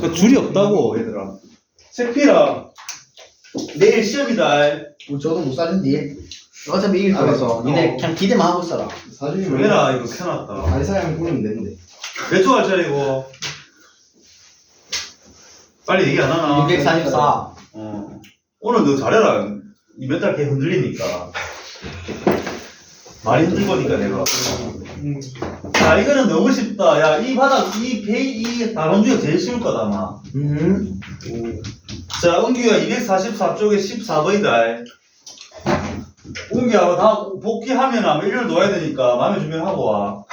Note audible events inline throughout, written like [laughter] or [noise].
그 줄이 없다고 얘들아. 책피라 내일 시험이다. 뭐 저도 못 사준디. 어차피 이길 거라서 니네 그냥 기대만 하고 있어라. 사주면 조개라 이거 켜놨다. 알사양 꾸리면 되는데. 몇 조 할짜리고? 빨리 얘기 안 하나? 644. 어. 오늘 너 잘해라. 이 멘탈 개 흔들리니까. 많이 흔들 거니까 내가. 자, 이거는 너무 쉽다. 야, 이 바닥, 이 페이, 이 단원 중에 제일 쉬울 거다, 아마. 음. 자, 은규야 244쪽에 14번이다. 은규야, 다 복귀하면 아마 일요일 놓아야 되니까 마음의 준비하고 와.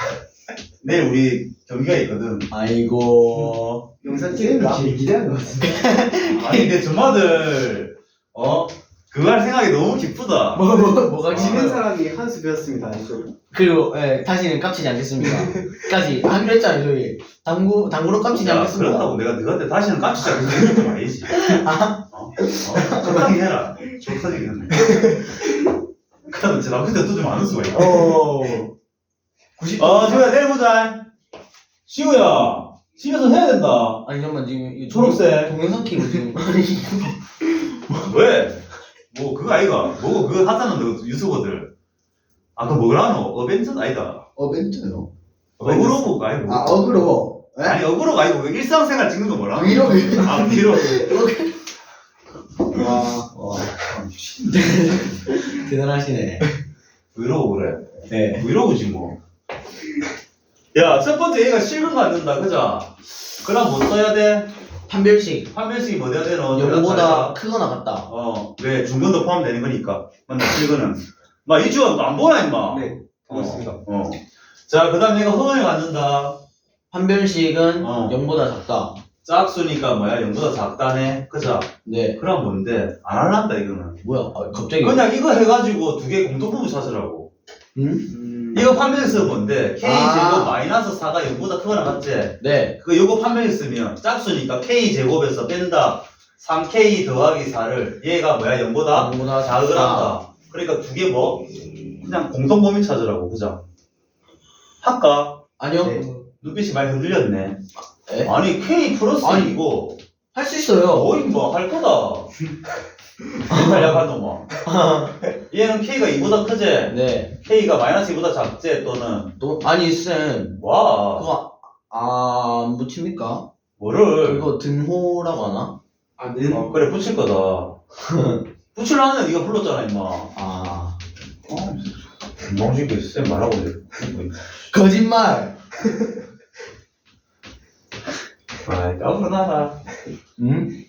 내일 우리 경기가 있거든. 아이고. 영상 찍으면 제일 기대하는 것 같은데. [laughs] 아니, 근데 저마들, 어? 할 생각이 너무 기쁘다. 뭐, 뭐, 뭐가 지는 지는 사람이 한 수 배웠습니다. 이쪽. 그리고, 예, 다시는 깝치지 않겠습니다. 까지 하기로 했잖아요, 저희. 당구, 당구로 깝치지 야, 않겠습니다. 그렇다고 내가 너한테 다시는 깜치지 않게 좀 아니지. 어? 어? 적당히 해라. 좀 터지겠네. 그다음에 제 남편한테 또좀 아는 수가 있다. 오. 90. 어, 지우야, 내일 보자. 지우야, 집에서 해야 된다. 아니, 잠깐만, 지금. 초록색. 동영상 키고 지금. 왜? 뭐, 그거 아이가. 뭐, 그거 하잖아, 너 유튜버들. 아, 그거 뭐라노? 어벤져 아니다. 어벤져요? 어그로브 아니고. 아, 어그로. 예? 아니, 어그로가 아니고, 그 일상생활 찍는 거 뭐라? 위로, 위로. 아, 위로. 와, 와. [laughs] 대단하시네. 위로 그래. 네. 브이로그지 뭐. 야, 첫 번째 얘가 실금 받는다, 그자? 그럼 뭐 써야 돼? 판별식. 판별식이 뭐 돼야 되노? 여보보다 크거나 같다. 어, 왜? 중근도 포함되는 거니까. 맞나, 실근은. 막, 이주원 안 보나, 임마? 네. 어, 그렇습니다. 어. 자, 그 다음 얘가 허용을 갖는다. 판별식은 어. 0보다 작다. 짝수니까 뭐야? 0보다 작다네. 그자? 네. 그럼 뭔데? 안 할란다, 이거는. 뭐야? 아, 갑자기. 그냥 이거 해가지고 두 개 공통분모 찾으라고. 음? 음. 이거 판별식은 뭔데? K 아. 제곱 마이너스 4가 0보다 크거나 같지? 네. 그 요거 판명했으면 짝수니까 k 제곱에서 뺀다 3k 더하기 4를 얘가 뭐야 0보다 0보다 작을. 한다 그러니까 두 개 뭐 그냥 공통 범위 찾으라고 그죠 할까 아니요. 네. 눈빛이 많이 흔들렸네 에? 아니 k 플러스 아니. 이거 할 수 있어요. 거의 뭐 할 거다 [laughs] 맨날 약한 놈아 얘는 k가 2보다 크지 네. k가 마이너스 2보다 작지 또는 또, 아니, 쌤. 와 그거, 아, 안 붙입니까? 뭐를 그거 등호라고 하나? 아, 는. 어, 그래 붙일 거다 [laughs] 붙일라는 네가 불렀잖아 임마 아. 멍청이 쌤 말하고 이래. 거짓말! [laughs] 아이, 까불나라. 음?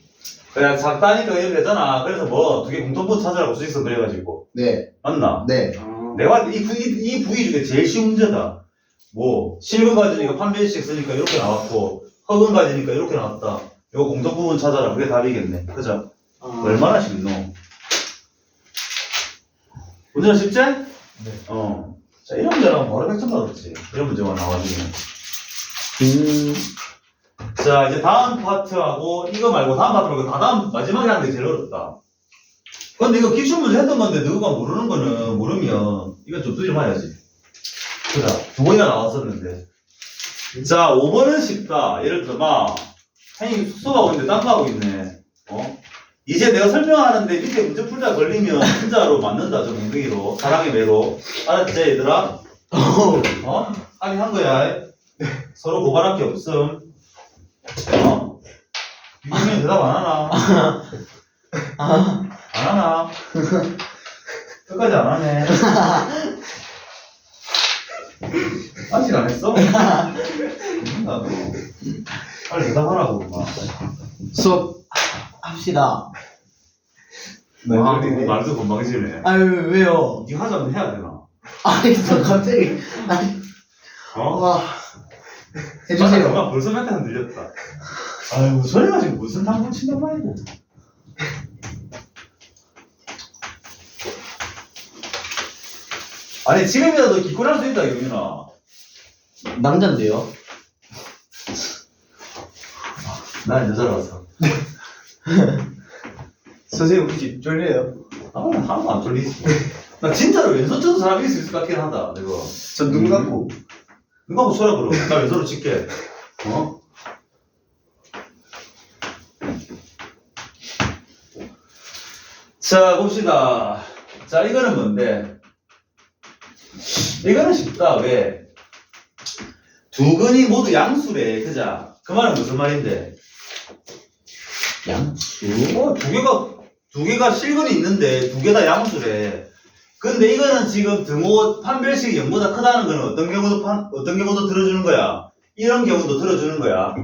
그냥 작다니까 이렇게 되잖아. 그래서 뭐, 두 개 공통분 찾으라고 수익성 그래가지고. 네. 맞나? 네. 아. 내가 이, 부, 이, 이 부위 중에 제일 쉬운 문제다. 뭐, 실금 가지니까 판별식 쓰니까 이렇게 나왔고, 허금 가지니까 이렇게 나왔다. 이거 공통 부분 찾아라. 그게 답이겠네. 그죠? 아. 얼마나 쉽노? 문제가 쉽지? 네. 어. 자, 이런 문제라면 바로 100점 받았지. 이런 문제가 나와주면. 음. 자, 이제 다음 파트하고, 이거 말고 다음 파트 말고 다 다음, 마지막에 하는 게 제일 어렵다. 근데 이거 기출문제 했던 건데, 너가 모르는 거는, 모르면, 이건 좀 두지 마야지. 그래, 두 번이나 나왔었는데. 자, 5번은 쉽다. 예를 들어, 막, 선생님 수업하고 있는데 딴거 하고 있네. 어? 이제 내가 설명하는데 밑에 문제 풀다 걸리면 진짜로 맞는다, 저 몽둥이로. 사랑의 매로. 알았지, 얘들아? [laughs] 어? 아니, 한 거야. 서로 고발할 게 없음. 어? 이기면 대답 안 하나? [laughs] 아, 안 하나? 끝까지 안 하네. [laughs] 아직 안 했어? 나도. 빨리 대답하라고. 막. 수업 합시다. 아, 말도 건방지네. 아유, 왜요? 니 하자면 해야 되나? 아니, 저 갑자기. 어? 와. 해주세요. 정말 벌써 멘트는 들렸다. 아유, 소리가 지금 무슨 당분 친단 말이고. 아니, 지금이라도 기권할 수 있다, 유민아. 남잔데요? 난 여자라서. [laughs] 선생님 혹시 쫄려요? 아, 나 하나도 안 졸리지. 나 진짜로 왼손 쳐도 사람이 있을 것 같긴 하다, 내가. 전 눈 감고. 이거 한번 써라 그럼. 나 왼손으로 칠게. 어? 자, 봅시다. 자, 이거는 뭔데? 이거는 쉽다. 왜? 두 근이 모두 양수래. 그자? 그 말은 무슨 말인데? 양수? 어, 두 개가, 두 개가 실근이 있는데 두 개 다 양수래. 근데 이거는 지금 등호 판별식이 0보다 크다는 거는 어떤 경우도 판, 어떤 경우도 들어주는 거야. 이런 경우도 들어주는 거야.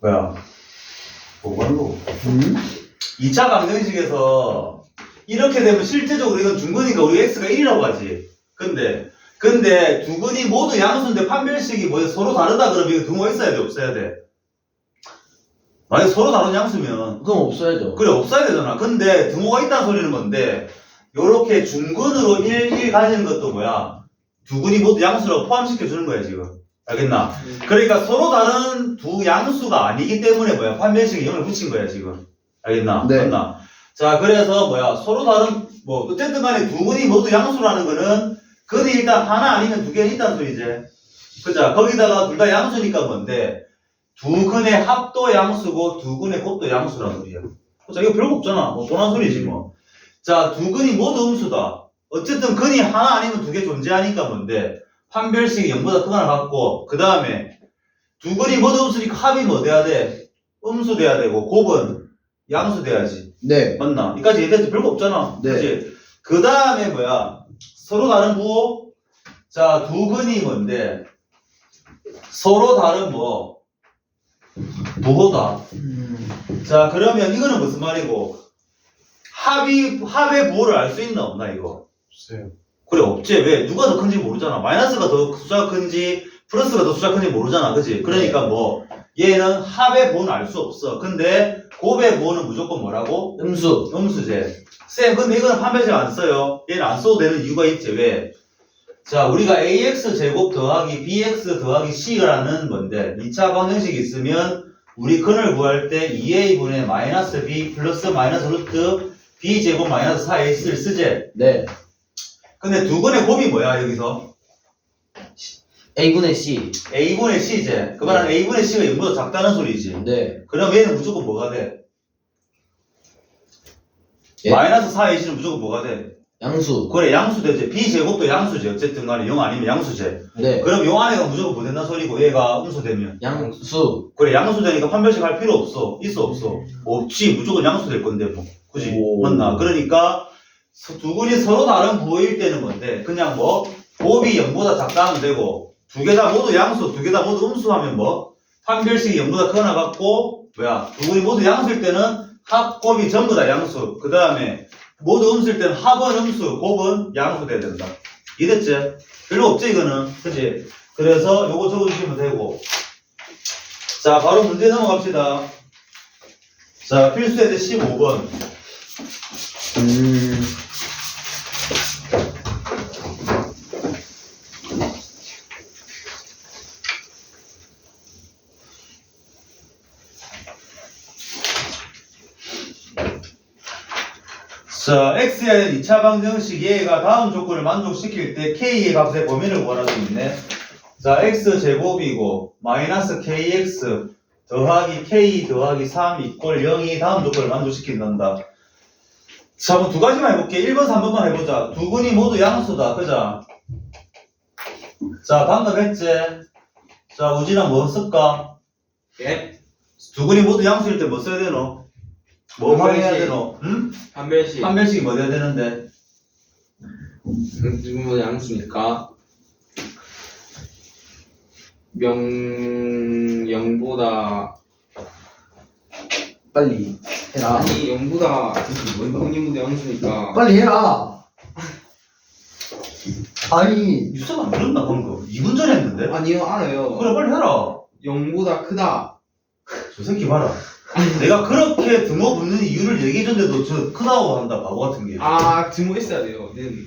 뭐야? 뭐말로? 음? 2차 방정식에서 이렇게 되면 실제적으로 이건 중근이니까 우리 x가 1이라고 하지. 근데 근데 두 근이 모두 양수인데 판별식이 뭐 서로 다르다 그러면 이거 등호 있어야 돼 없어야 돼? 만약 서로 다른 양수면 그럼 없어야죠. 그래 없어야 되잖아. 근데 등호가 있다는 소리는 뭔데 요렇게 중근으로 1, 1 가지는 것도 뭐야? 두 근이 모두 양수라고 포함시켜 주는 거야 지금. 알겠나? 그러니까 서로 다른 두 양수가 아니기 때문에 뭐야? 판별식에 0을 붙인 거야 지금. 알겠나? 네. 맞나? 자 그래서 뭐야? 서로 다른 뭐 어쨌든 간에 두 근이 모두 양수라는 거는 근이 일단 하나 아니면 두 개는 있다는 소리지. 그자 거기다가 둘 다 양수니까 뭔데? 두 근의 합도 양수고 두 근의 곱도 양수라는 소리야. 자 이거 별거 없잖아. 뭐 뻔한 소리지 뭐. 자 두 근이 모두 음수다. 어쨌든 근이 하나 아니면 두 개 존재하니까 뭔데? 판별식이 0보다 크거나 같고 그 다음에 두 근이 모두 음수니까 합이 뭐 돼야 돼? 음수 돼야 되고 곱은 양수 돼야지. 네. 맞나? 이까지 얘기해도 별거 없잖아. 네. 그치? 그 다음에 뭐야? 서로 다른 부호? 자, 두 근이 뭔데? 서로 다른 뭐? 부호다. 음. 자, 그러면 이거는 무슨 말이고? 합이, 합의 부호를 알 수 있나 없나, 이거? 없어요. 그래, 없지. 왜? 누가 더 큰지 모르잖아. 마이너스가 더 숫자가 큰지, 플러스가 더 숫자가 큰지 모르잖아. 그치? 그러니까 뭐, 얘는 합의 부호는 알 수 없어. 근데, 곱의 부호는 무조건 뭐라고? 음수. 음수제. 쌤, 근데 이거는 판별식 안 써요. 얘는 안 써도 되는 이유가 있지. 왜? 자, 우리가 ax 제곱 더하기 bx 더하기 c라는 뭔데? 2차 방정식이 있으면 우리 근을 구할 때 2a분의 마이너스 b 플러스 마이너스 루트 b 제곱 마이너스 4ax를 쓰지. 네. 근데 두 근의 곱이 뭐야, 여기서? A분의 C. a분의 c제. 그 말은 a분의 c가 0보다 작다는 소리지. 네. 그럼 얘는 무조건 뭐가 돼? 예? 마이너스 4ax는 무조건 뭐가 돼? 양수. 그래 양수되지 b제곱도 양수지. 어쨌든 간에 0 아니면 양수제 네. 그럼 요 안에가 무조건 뭐 된다는 소리고 얘가 음수되면? 양수. 그래 양수되니까 판별식 할 필요 없어. 있어 없어. 없지. 무조건 양수될 건데 뭐. 그지 오. 맞나? 그러니까 서- 두 근이 서로 다른 부호일 때는 뭔데? 그냥 뭐 곱이 0보다 작다 하면 되고 두 개 다 모두 양수 두 개 다 모두 음수하면 뭐 판별식이 0보다 크거나 같고 뭐야? 두 근이 모두 양수일 때는 합 곱이 전부 다 양수. 그 다음에 모두 음수일 때는 합은 음수 곱은 양수 돼야 된다. 이랬지? 별로 없지 이거는. 그지? 그래서 요거 적어주시면 되고. 자 바로 문제 넘어갑시다. 자 필수에서 15번. 음. 자, x에 대한 2차 방정식 얘가 다음 조건을 만족시킬 때 k의 값의 범위를 구하라고 있네. 자, x 제곱이고 마이너스 kx 더하기 k 더하기 3 이꼴 0이 다음 조건을 만족시킨단다. 자, 한번 두 가지만 해볼게. 1번, 3번만 해보자. 두 근이 모두 양수다. 그자? 자, 방금 했지? 자, 우진아 뭐 쓸까? 예? 두 근이 모두 양수일 때 뭐 써야 되노? 뭐 판별식. 해야 되노? 응? 판별식 판별식이 뭐 돼야 되는데? 누구보다 양수니까 명 0보다 빨리 해라. 아니 0보다 명님보다 양수니까 빨리 해라. 아니. 유서가 안 들었나 방금? 2분 전에 했는데? 아니요 알아요 그래 빨리 해라 0보다 크다 저 새끼 봐라 [laughs] 내가 그렇게 등호 붙는 이유를 얘기해줬는데도 저 크다고 한다 바보 같은 게. 아 등호 있어야 돼요. 는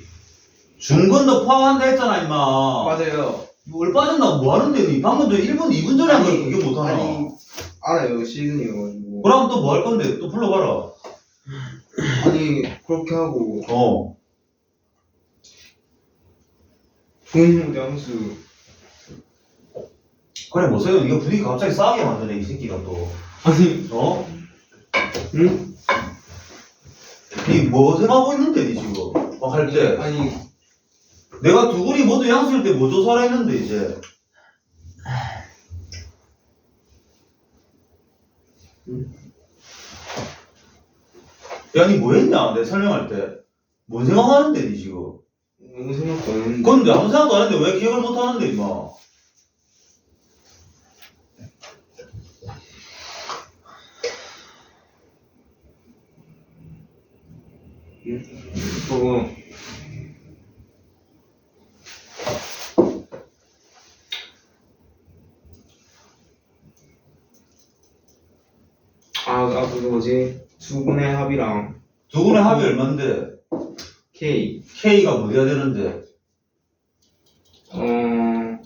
중근도 포함한다 했잖아 임마. 맞아요. 뭘 빠졌나 뭐 하는데 니 방금 저 1분 2분 전에 한걸 아니, 그게 못하나? 아니 알아요 시즌이어가지고. 그럼 또 뭐 할 건데? 또 불러봐라. 아니 그렇게 하고. 어. 동님보다 양수. 그래 뭐 소용 이거 분위기 갑자기 싸게 만드네 이 새끼가 또 아니 어? 응? 니뭐 생각하고 있는데 니 지금 어, 할 때? 아니 내가 두 군이 모두 양수일 때뭐 조사를 했는데 이제? 야니 뭐 했냐? 내 설명할 때 뭔 생각하는데 니 지금 아무 생각도 안 했는데. 근데 아무 생각도 안 했는데 왜 기억을 못 하는데 임마 그거 아, 아 그거 뭐지? 수분의 합이랑. 두 군의 합이 얼만데? K. K가 뭐 돼야 되는데? 어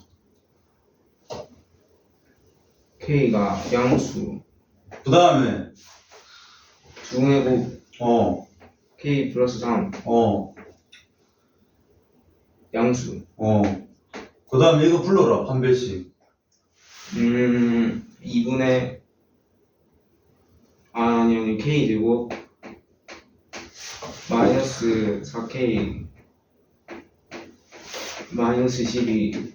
K가 양수. 그 다음에? 수분의 곱 어 K 플러스 3 어, 양수 어. 그 다음에 이거 불러라, 판별식. 음 2분의 아, 아니 아니 K 되고 마이너스 4K 마이너스 12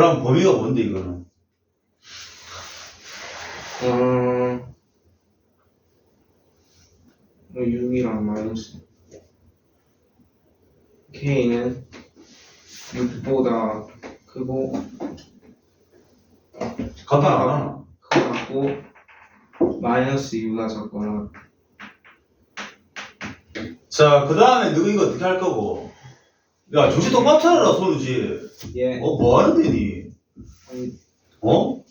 그럼 범위가 뭔데, 이거는? 어 6이랑 마이너스 K는 6보다 크고 하나? 크고 같고 마이너스 2보다 작거나 자, 그 다음에 너 이거 어떻게 할 거고? 야, 정신 똑바로 차려라, 손우지. 예 어, 뭐 하는데, 니? 어?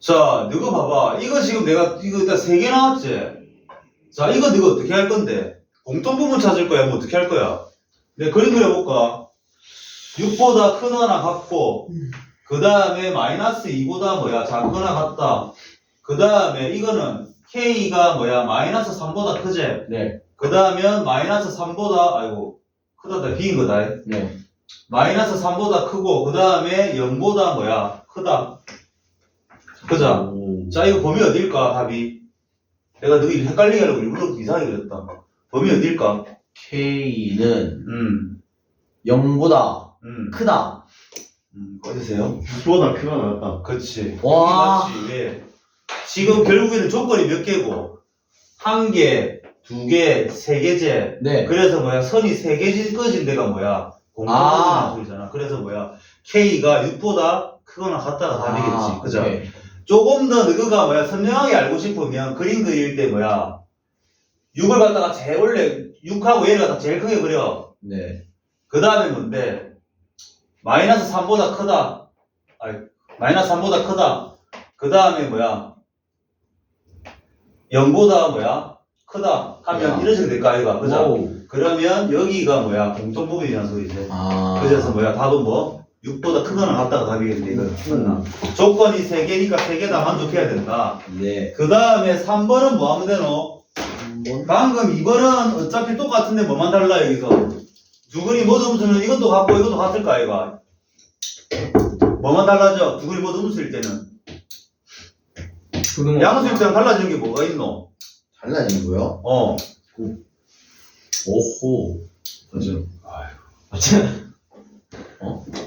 자, 너거 봐봐. 이거 지금 내가, 이거 일단 세개 나왔지? 자, 이거 너가 어떻게 할 건데? 공통 부분 찾을 거야? 뭐 어떻게 할 거야? 내가 그림 그려볼까? 6보다 크거나 같고, 그 다음에 마이너스 2보다 뭐야? 작거나 같다. 그 다음에 이거는 K가 뭐야? 마이너스 3보다 크지? 네, 그 다음에 마이너스 3보다, 아이고, 크다다, 비인 거다. 네. 마이너스 3보다 크고, 그 다음에 0보다 뭐야? 크다. 그자? 오. 자, 이거 범위 어딜까, 답이? 내가 너희 헷갈리게 하려고 일부러 이상하게 그렸다. 범위 어딜까? K는 음, 0보다 음, 크다. 음, 꺼주세요. 6보다 크가 나왔다. 그렇지. 와. 맞지, 왜? 지금 결국에는 조건이 몇 개고? 한 개, 두 개, 세 개제. 네. 그래서 뭐야, 선이 세 개지 꺼진 데가 뭐야? 공통점이라는 아. 소리잖아. 그래서 뭐야, K가 6보다 크거나 같다가 답이겠지. 아, 그죠? 오케이. 조금 더 너가 뭐야 선명하게 알고 싶으면 그림 그릴 때 뭐야 6을 갖다가 제일 원래 6하고 얘를 갖다 제일 크게 그려 네. 그 다음에 뭔데 마이너스 3보다 크다 아니 마이너스 3보다 크다 그 다음에 뭐야 0보다 뭐야 크다 하면 야. 이런 식으로 될거 아이가 그죠 오. 그러면 여기가 뭐야 공통 부분이라는 소리지 아. 그래서 뭐야 답은 뭐 6보다 크거나 같다가 답이겠네 이거 맞나 조건이 3개니까 3개 다 만족해야 된다 네. 그 다음에 3번은 뭐 하면 되노? 방금 2번은 어차피 똑같은데 뭐만 달라 여기서 두근이 모두 음수는 이것도 같고 이것도 같을까 이거 뭐만 달라져? 두근이 모두 음수일 때는 그동안 양수일 때는 달라지는 게 뭐가 있노? 달라진 거요? 어 오호. 맞아.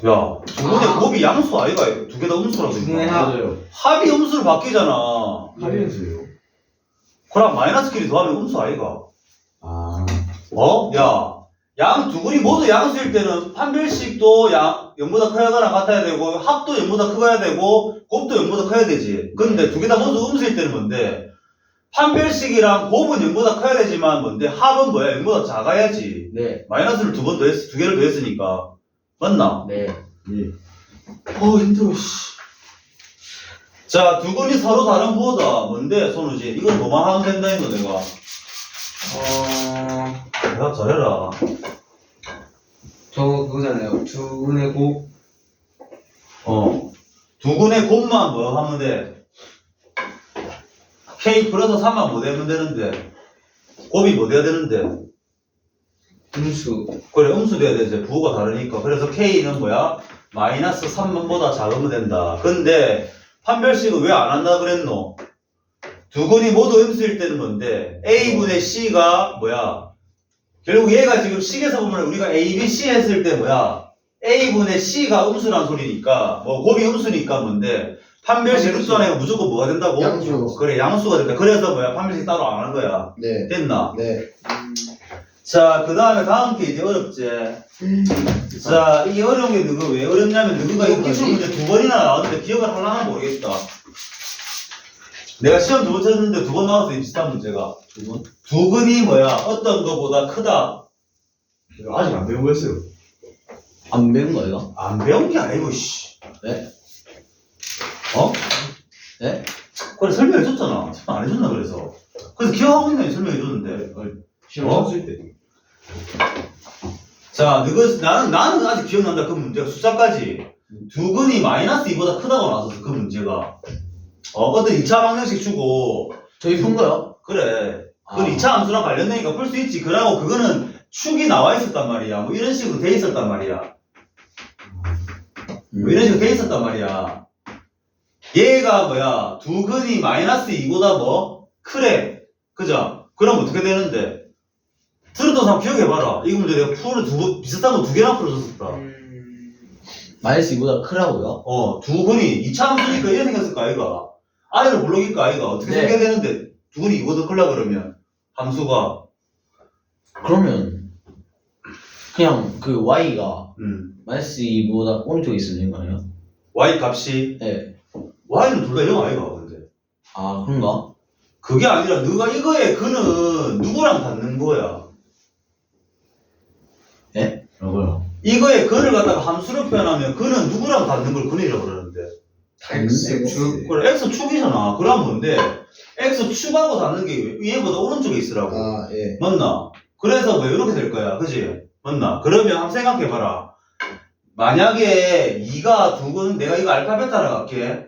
야, 아. 곱이 양수 아이가 두 개다 음수라고? 합. 맞아요. 합이 음수로 바뀌잖아 합연수요. 그럼 마이너스끼리 더하면 음수 아이가 아. 어? 야, 양 두근이 모두 양수일 때는 판별식도 양 0보다 커야거나 같아야 되고 합도 0보다 크어야 되고 곱도 0보다 커야 되지. 근데 두 개 다 모두 음수일 때는 뭔데? 판별식이랑 곱은 0보다 커야 되지만 뭔데? 합은 뭐야? 0보다 작아야지. 네. 마이너스를 두 번 더 했, 두 개를 더 했으니까. 맞나? 네. 어, 힘들어, 씨. 자, 두근이 서로 다른 부호다. 뭔데, 손우지? 이건 뭐만 하면 된다, 이거 내가. 어 대답 잘해라. 저거 그거잖아요 두 분의 곱 어. 두 근의 곱만 뭐 하면 돼? K 플러스 3만 뭐 되면 되는데 곱이 뭐 돼야 되는데 음수. 그래 음수 돼야 되지 부호가 다르니까 그래서 K는 뭐야? 마이너스 3만보다 작으면 된다 근데 판별식은 왜 안 한다 그랬노? 두근이 모두 음수일 때는 뭔데 A분의 C가 뭐야? 결국 얘가 지금 식에서 보면 우리가 A, B, C 했을 때 뭐야? A분의 C가 음수란 소리니까 뭐 곱이 음수니까 뭔데 판별식 루트 안에 무조건 뭐가 된다고? 양수. 그래 양수가 된다 그래서 뭐야 판별식 따로 안 하는 거야 네. 됐나? 네. 자, 그 다음에 다음 게 이제 어렵지. 자, 이 어려운 게 누구, 왜 어렵냐면 누구가 이거 기출 문제 두 번이나 나왔는데 기억을 하려나 모르겠다. 내가 시험 두 번 쳤는데 두 번 나왔어, 이 비슷한 문제가. 두 번? 두근이 뭐야, 어떤 거보다 크다. 이거 아직 안 배운 거였어요. 안 배운 거 이거? 안 배운 게 아니고, 씨. 네? 어? 네? 그래, 설명해줬잖아. 설명 안 해줬나, 그래서. 그래서 기억하고 있는 애 설명해줬는데. 시험 어? 쳤을 때. 자, 너그 나는 나는 아직 기억난다 그 문제가 숫자까지 두근이 마이너스 2보다 크다고 나왔었어 그 문제가. 어, 어떤 2차 방정식 주고 저희 푼 거요? 그래. 그건 아. 2차 함수랑 관련되니까 풀 수 있지. 그러고 그거는 축이 나와 있었단 말이야. 뭐 이런 식으로 돼 있었단 말이야. 뭐 이런 식으로 돼 있었단 말이야. 얘가 뭐야? 두근이 마이너스 2보다 뭐 크래. 그죠? 그럼 어떻게 되는데? 들었던 사람 기억해봐라. 이거 문제 내가 풀을 두, 번- 비슷한 거 두 개나 풀어줬었다. 마이너스 2보다 크라고요? 어, 두근이 2차 함수니까 이래 생겼을 거 아이가. 아래로 블록일 거 아이가. 어떻게 네. 생겨야 되는데? 두근이 2보다 크려 그러면. 함수가. 그러면 그냥 그 y가 음. 마이너스 2보다 오른쪽에 있는 거예요? y 값이 네. y는 둘 다 0 아이가 근데. 아 그런가? 그게 아니라 너가 이거의 근은 누구랑 닿는 거야. 이거의 근을 갖다가 함수로 표현하면 근은 누구랑 닿는 걸 근이라고 그러는데. X축. 그래, x 축이잖아. 그럼 뭔데? x 축하고 닿는 게 얘보다 오른쪽에 있으라고. 아 예. 맞나? 그래서 뭐 이렇게 될 거야. 그지? 맞나? 그러면 한번 생각해봐라. 만약에 2가 두근 내가 이거 알파 베타라고 할게.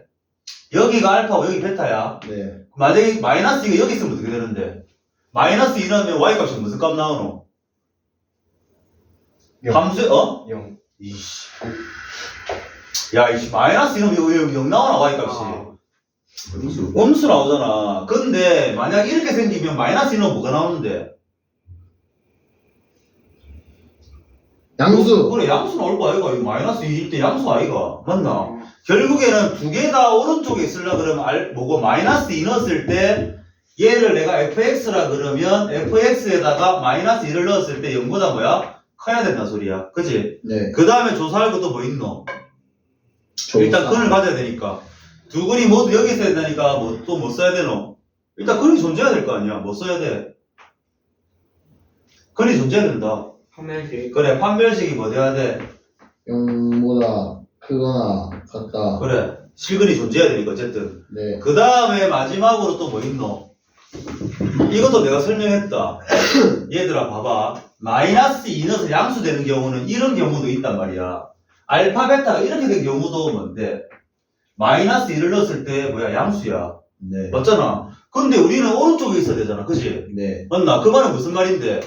여기가 알파고 여기 베타야. 네. 만약에 마이너스 2가 여기 있으면 어떻게 되는데? 마이너스 2 넣으면 y 값이 무슨 값 나오노? 영. 함수, 어? 0. 이씨. 야, 이씨, 마이너스 2 넣으면 0 나오나, y 값이. 음수. 음수 나오잖아. 근데 만약 이렇게 생기면 마이너스 2 넣으면 뭐가 나오는데? 양수. 그래, 양수 나올 거 아이가? 이거 마이너스 2일 때 양수 아이가? 맞나? 결국에는 두 개 다 오른쪽에 있으려 그러면 알, 뭐고, 마이너스 2 넣었을 때, 얘를 내가 fx라 그러면 fx에다가 마이너스 2를 넣었을 때 0보다 뭐야? 커야 된다 소리야. 그지? 네. 그 다음에 조사할 것도 뭐 있노? 일단 조사. 근을 가져야 되니까. 두 근이 모두 여기 있어야 되니까 뭐 또 뭐 써야 되노? 일단 근이 존재해야 될 거 아니야. 뭐 써야 돼? 근이 존재해야 된다. 판별식. 그래, 판별식이 뭐 돼야 돼? 0보다 크거나 같다. 그래, 실근이 존재해야 되니까 어쨌든. 네. 그 다음에 마지막으로 또 뭐 있노? 이것도 내가 설명했다. [coughs] 얘들아 봐봐. 마이너스 2 넣어서 양수 되는 경우는 이런 경우도 있단 말이야. 알파, 베타가 이렇게 된 경우도 뭔데? 마이너스 2를 넣었을 때 뭐야? 양수야. 네. 맞잖아. 근데 우리는 오른쪽에 있어야 되잖아. 그지? 네. 맞나? 그 말은 무슨 말인데?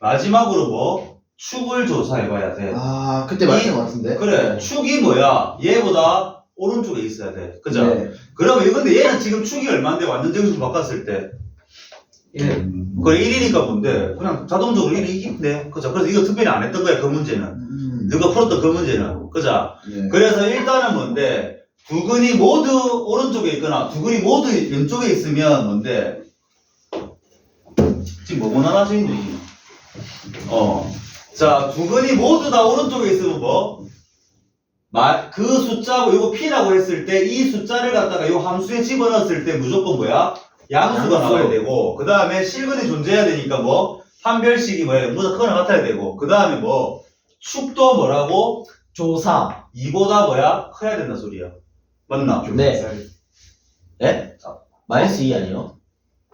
마지막으로 뭐? 축을 조사해봐야 돼. 아 그때 이- 말했던 것 같은데. 그래. 축이 뭐야? 얘보다 오른쪽에 있어야 돼. 그죠? 네. 그러면 이거 근데 얘는 지금 축이 얼마인데 완전 정수 바꿨을 때? 예. 그래 1이니까 뭔데? 그냥 자동적으로 1이 있네. 그죠? 그래서 이거 특별히 안 했던 거야 그 문제는. 음. 누가 풀었던 그 문제는. 그죠? 네. 그래서 일단은 뭔데? 두 근이 모두 오른쪽에 있거나 두 근이 모두 왼쪽에 있으면 뭔데? 지금 뭐 원하나 주인이? 어. 자, 두 근이 모두 다 오른쪽에 있으면 뭐? 마, 그 숫자고 이거 P라고 했을 때 이 숫자를 갖다가 이 함수에 집어넣었을 때 무조건 뭐야? 양수가 양수. 나와야 되고 그 다음에 실근이 존재해야 되니까 뭐? 판별식이 뭐야? 모두 크거나 같아야 되고 그 다음에 뭐? 축도 뭐라고? 조사. 2보다 뭐야? 커야 된다 소리야. 맞나? 네. 네? 마이너스 2 아니에요?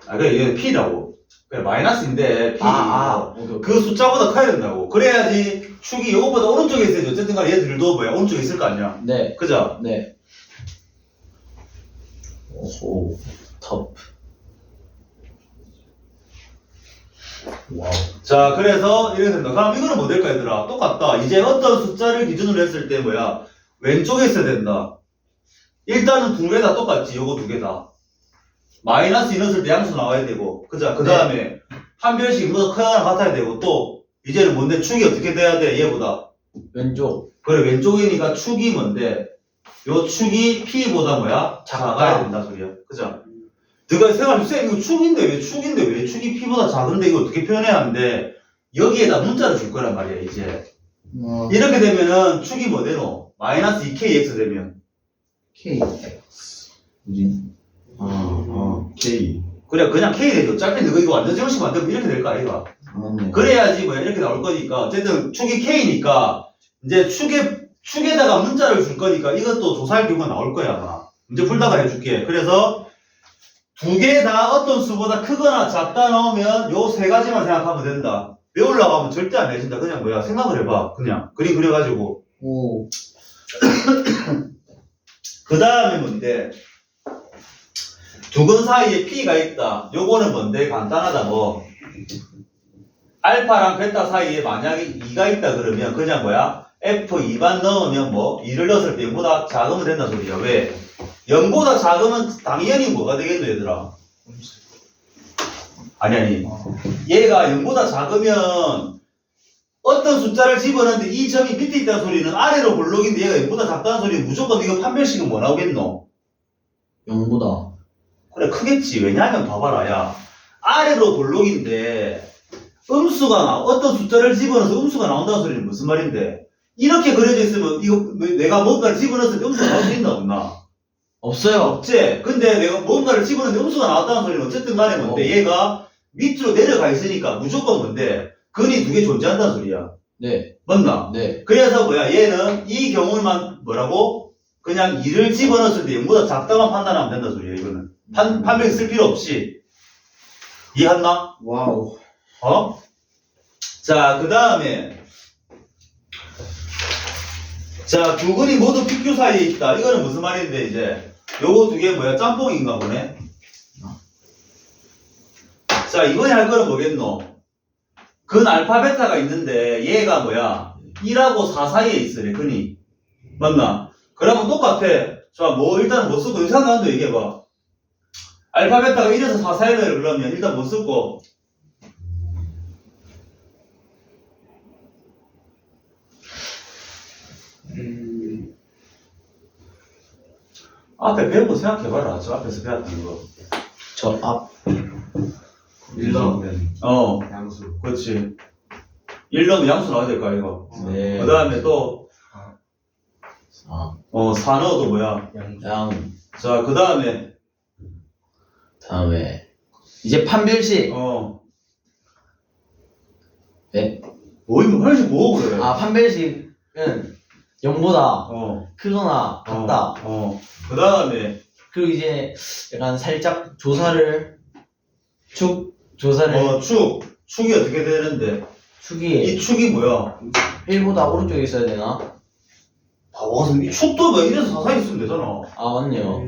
아, 그래, 이게 P라고. 그래, 마이너스인데, P. 아, 아. 그 숫자보다 커야 된다고. 그래야지 축이 이것보다 오른쪽에 있어야지. 어쨌든 간에 얘들도 뭐야? 오른쪽에 있을 거 아니야. 네. 그죠? 네. 오호. top. 와우. 자, 그래서 이렇게 된다. 그럼 이거는 뭐 될까, 얘들아? 똑같다. 이제 어떤 숫자를 기준으로 했을 때 뭐야? 왼쪽에 있어야 된다. 일단은 두 개 다 똑같지, 요거 두 개 다. 마이너스 이 넣었을 때 양수 나와야 되고, 그자, 그 다음에 한 별씩 뭐 크거나 같아야 되고, 또, 이제는 뭔데, 축이 어떻게 돼야 돼, 얘보다. 왼쪽. 그래, 왼쪽이니까 축이 뭔데, 요 축이 P보다 뭐야? 작아야 된다, 소리야. 그죠? 너가 생각해, 쌤, 이거 축인데, 왜 축인데, 왜 축이 P보다 작은데, 이거 어떻게 표현해야 하는데, 여기에다 문자를 줄 거란 말이야, 이제. 어, 이렇게 되면은, 축이 뭐 되노? 마이너스 2kx 되면. KX. 뭐지? 아, 아. K. 그래, 그냥 k 되죠. 어차피 너가 이거 완전 정식 만들면 이렇게 될 거 아이가? 맞네. 그래야지 뭐야, 이렇게 나올 거니까. 어쨌든, 축이 k니까, 이제 축에, 축에다가 문자를 줄 거니까, 이것도 조사할 경우가 나올 거야, 아마. 문제 풀다가 해줄게. 그래서, 두 개 다 어떤 수보다 크거나 작다 나오면 요 세 가지만 생각하면 된다. 하면 절대 안 내신다. 그냥 뭐야, 생각을 해봐. 그냥. 그림 그려가지고. 오. [coughs] 그 다음에 뭔데? 두 근 사이에 P가 있다. 요거는 뭔데? 간단하다, 뭐. 알파랑 베타 사이에 만약에 2가 있다 그러면 그냥 뭐야? F2만 넣으면 뭐? 2를 넣었을 때 0보다 작으면 된다 소리야. 왜? 0보다 작으면 당연히 뭐가 되겠노, 얘들아? 아니, 아니. 얘가 0보다 작으면 어떤 숫자를 집어넣는데 이 점이 밑에 있다는 소리는 아래로 볼록인데 얘가 0보다 작다는 소리는 무조건 이거 판별식은 뭐 나오겠노? 0보다. 그래 크겠지 왜냐하면 봐봐라 야 아래로 볼록인데 음수가 나 어떤 숫자를 집어넣어서 음수가 나온다는 소리는 무슨 말인데 이렇게 그려져 있으면 이거 내가 뭔가를 집어넣었을 때 음수가 나올 수 있나 없나 없어요. 없지 근데 내가 뭔가를 집어넣는데 음수가 나왔다는 소리는 어쨌든 간에 뭔데 얘가 밑으로 내려가 있으니까 무조건 뭔데 근이 두 개 존재한다는 소리야 네. 맞나 네. 그래서 뭐야 얘는 이 경우만 뭐라고 그냥 2를 집어넣었을 때 0보다 작다만 판단하면 된다 소리야 이거는 판, 판명 쓸 필요 없이 이해했나? 와우. 어? 자, 그 다음에 자, 두 근이 모두 PQ 사이에 있다. 이거는 무슨 말인데 이제 요거 두 개 뭐야? 짬뽕인가 보네. 자, 이번에 할 거는 뭐겠노? 근 알파 베타가 있는데 얘가 뭐야? 1하고 4 사이에 있으래, 근이. 맞나? 그러면 똑같아. 자, 뭐 일단 뭐 쓰고 의상한도 얘기해봐. 알파 베타가 1에서 4 사이를 그러면 일단 뭐 쓰고 앞에 배운 거 생각해봐라. 저 앞에서 배웠던 거. 저 앞. 일러. 어, 양수. 그렇지. 1 넣으면 양수 나와야 될까, 이거. 네. 그 다음에 또, 아. 어, 4 넣어도 뭐야. 양수. 양. 자, 그 다음에, 다음에. 이제 판별식. 어, 네. 뭐, 이면 훨씬 뭐, 그래. 아, 판별식은 0보다 어, 크거나 같다. 어, 어. 그 다음에, 그리고 이제 약간 살짝 조사를 축 조사를 어, 축. 축이 어떻게 되는데? 축이 이 축이 뭐야? 1보다 오른쪽에 있어야 되나? 바보 같은, 이 축도 뭐 1에서 4 사이 있으면 되잖아. 아 맞네요.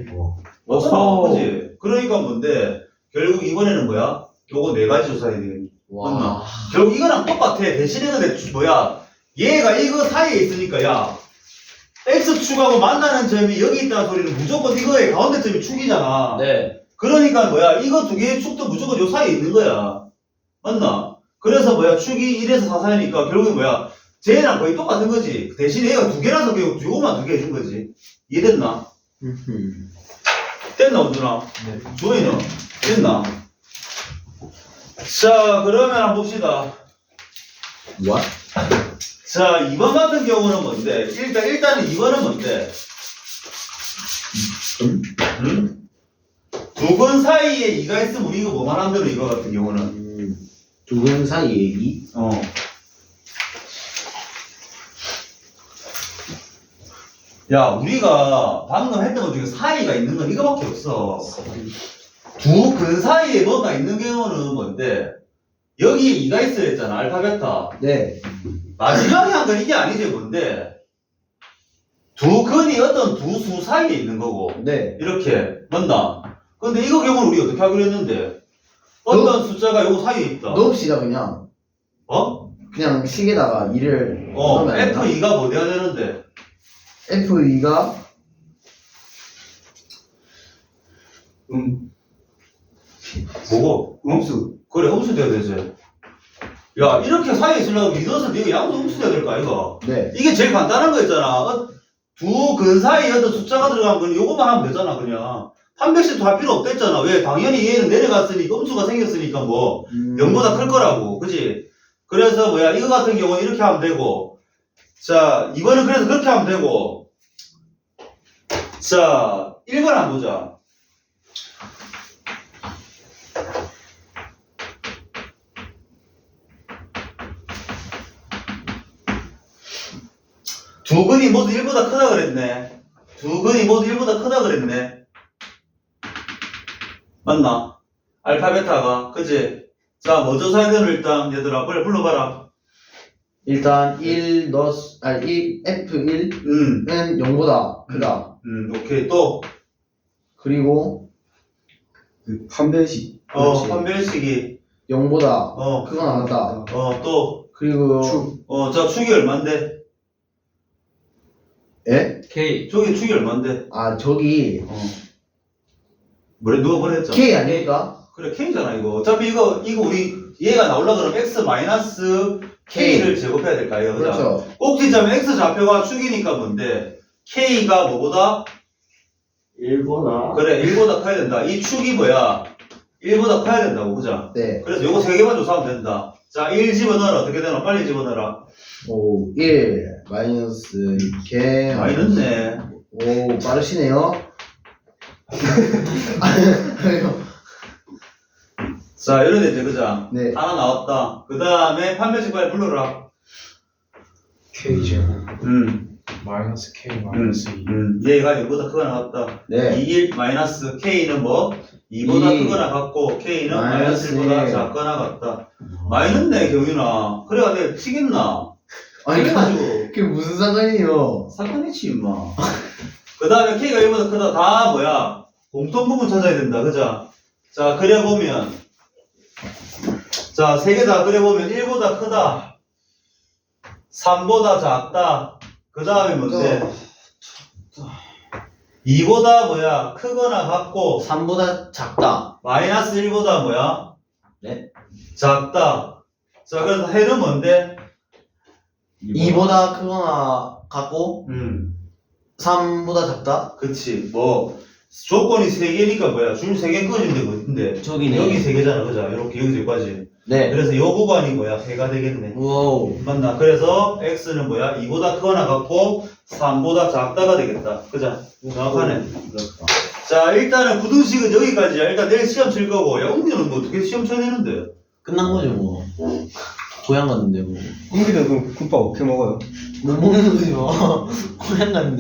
맞잖아. 어허. 그지? 그러니까 뭔데, 결국 이번에는 뭐야? 요거 네 가지 조사해야 되겠네. 와. 결국 이거랑 똑같아. 대신에 근데 주- 뭐야? 얘가 이거 사이에 있으니까 야 x축하고 만나는 점이 여기 있다는 소리는 무조건 이거의 가운데 점이 축이잖아. 네. 그러니까 뭐야? 이거 두 개의 축도 무조건 요 사이에 있는 거야. 맞나? 그래서 뭐야? 축이 1에서 4 사이니까 결국에 뭐야? 쟤랑 거의 똑같은 거지. 대신에 얘가 두 개라서 그냥 요거만 두 개 해준 거지. 이해됐나? 됐나, 원준아? 네. 조이는? 됐나? 자, 그러면 한번 봅시다. What? 자, 2번 같은 경우는 뭔데? 일단, 일단은 2번은 뭔데? 음? 음? 두근 사이에 2가 있으면 우리 이거 뭐만 하면 되는 이거 같은 경우는? 음, 두근 사이에 이? 어. 야, 우리가 방금 했던 것 중에 사이가 있는 건 이거밖에 없어. 두 근 사이에 뭐가 있는 경우는 뭔데? 여기에 2가 있어야 했잖아, 알파, 베타. 네. 마지막에 한 건 이게 아니지 뭔데 두 근이 어떤 두 수 사이에 있는 거고 네. 이렇게 맞나? 근데 이거 경우는 우리 어떻게 하기로 했는데 어떤 숫자가 요거 사이에 있다. 넣읍시다 그냥. 어? 그냥 식에다가 2를 어, F2가 뭐 돼야 되는데? F2가 음. 뭐고? 음수. 그래, 음수 돼야 되지. 야, 이렇게 사이에 있으려면 이것은 이거 양수 음수 돼야 될 거 아이가? 네. 이게 제일 간단한 거 있잖아. 어, 두근 사이에 어떤 숫자가 들어간 건 요것만 하면 되잖아, 그냥. 한 백씩도 할 필요 없댔잖아. 왜? 당연히 얘는 내려갔으니까, 음수가 생겼으니까 뭐, 음. 0보다 클 거라고. 그지? 그래서 뭐야, 이거 같은 경우는 이렇게 하면 되고, 자, 이번은 그래서 그렇게 하면 되고, 자, 1번 한번 보자. 두 근이 모두 1보다 크다 그랬네. 두 근이 모두 1보다 크다 그랬네. 맞나? 알파 베타가. 그지? 자, 먼저 사야 되는 일단, 얘들아, 빨리 불러봐라. 일단 1 넣었 아니 1 F1은 음, 0보다 크다. 음, 오케이. 또, 그리고 그 판별식. 어, 그렇지. 판별식이, 0보다 어, 크거나 같다. 어, 또, 그리고 축. 어, 자, 축이 얼만데? 예? K. 저기 축이 얼만데? 아 저기 어. 뭐래, 누가 했잖아. K 아닙니까? 그래, K잖아, 이거. 어차피 이거, 이거 우리, 얘가 나오려 그러면 X 마이너스 K를 제곱해야 될까, 이거. 그죠? 그렇죠. 꼭지점에 X 좌표가 축이니까 뭔데? K가 뭐보다? 1보다. 그래, 1보다 커야 된다. 이 축이 뭐야? 1보다 커야 된다고, 그죠? 네. 그래서 요거 세 개만 조사하면 된다. 자, 1 집어넣어라. 어떻게 되나? 빨리 집어넣어라. 오, 1 마이너스 이렇게 많이 넣네. 오 빠르시네요. [laughs] 자, 이런 데 그죠? 네. 하나 나왔다. 그 다음에 판별식 빨리 불러라. K 제곱 음, 마이너스 K 음, 마이너스 2 음. 얘가 1보다 크거나 같다. 네. 2일 마이너스 K는 뭐? 2보다 이. 크거나 같고, K는 마이너스 마이너스 1보다 일. 작거나 같다. 많이 넣네, 경윤아. 그래가 내가 튀겠나? 아니 그- 튀겨가지고. 그게 무슨 상관이에요? 사건이지, 임마. 그 다음에 K가 1보다 크다. 다 뭐야? 공통 부분 찾아야 된다. 그죠? 자, 그려보면. 자, 세 개 다 그려보면 1보다 크다. 3보다 작다. 그 다음에 뭔데? 2보다 뭐야? 크거나 같고, 3보다 작다. 마이너스 1보다 뭐야? 네. 작다. 자, 그래서 해는 뭔데? 2보다 크거나 같고 음. 3보다 작다. 그치 뭐 조건이 세 개니까 뭐야 줄세개 꺼진데 뭔데 저기네. 여기 세 개잖아 그죠 이렇게 여기까지 네. 그래서 요 구간이 뭐야 해가 되겠네 와우. 맞나 그래서 x는 뭐야 2보다 크거나 같고 3보다 작다가 되겠다 그죠 정확하네 자 일단은 부등식은 여기까지야 일단 내일 시험 칠 거고 야 웅기는 뭐 어떻게 시험 쳐야 되는데 끝난 거죠 뭐. 고향 갔는데 뭐. 웅기는 그럼 국밥 어떻게 먹어요? 못 먹는 거지 뭐. [laughs] 고향 갔는데